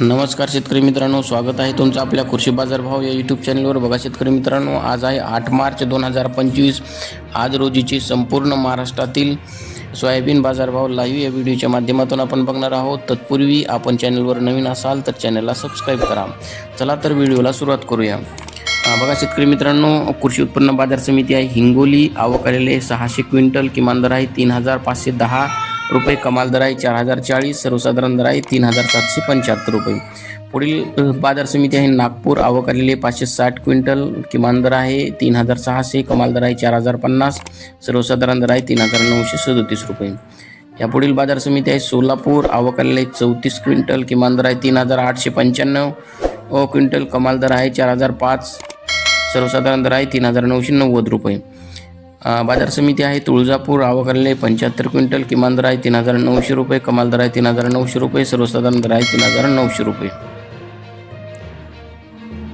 नमस्कार शेतकरी मित्रांनो स्वागत आहे तुमचं आपल्या कृषी बाजारभाव या यूट्यूब चॅनलवर बघा शेतकरी मित्रांनो आज आहे आठ मार्च दोन हजार पंचवीस. आज रोजीची संपूर्ण महाराष्ट्रातील सोयाबीन बाजारभाव लाईव्ह या व्हिडिओच्या माध्यमातून आपण बघणार आहोत. तत्पूर्वी आपण चॅनलवर नवीन असाल तर चॅनलला सबस्क्राईब करा. चला तर व्हिडिओला सुरुवात करूया. बघा शेतकरी मित्रांनो कृषी उत्पन्न बाजार समिती आहे. हिंगोली आवक आलेले सहाशे क्विंटल. किमान दर आहे तीन हजार पाचशे दहा. रुपये कमाल दर आहे चार हजार चाळीस सर्वसाधारण दर आहे तीन हजार सातशे पंच्याहत्तर रुपये. पुढील बाजार समिती आहे नागपूर. आवक आलेले पाचशे साठ क्विंटल. किमान दर आहे तीन हजार सहाशे कमाल दर आहे चार हजार पन्नास सर्वसाधारण दर आहे तीन हजार नऊशे सदोतीस रुपये. या पुढील बाजार समिती आहे सोलापूर. आवक आलेले चौतीस क्विंटल. किमान दर आहे तीन हजार आठशे पंच्याण्णव. क्विंटल कमाल दर आहे चार हजार पाच सर्वसाधारण दर आहे तीन हजार नऊशे नव्वद रुपये. बाजार समिती आहे तुळजापूर आवक पंच्याहत्तर क्विंटल किमान दर आहे तीन हजार नऊशे रुपये कमाल दर आहे तीन हजार नऊशे रुपये सर्वसाधारण दर आहे तीन हजार नऊशे रुपये.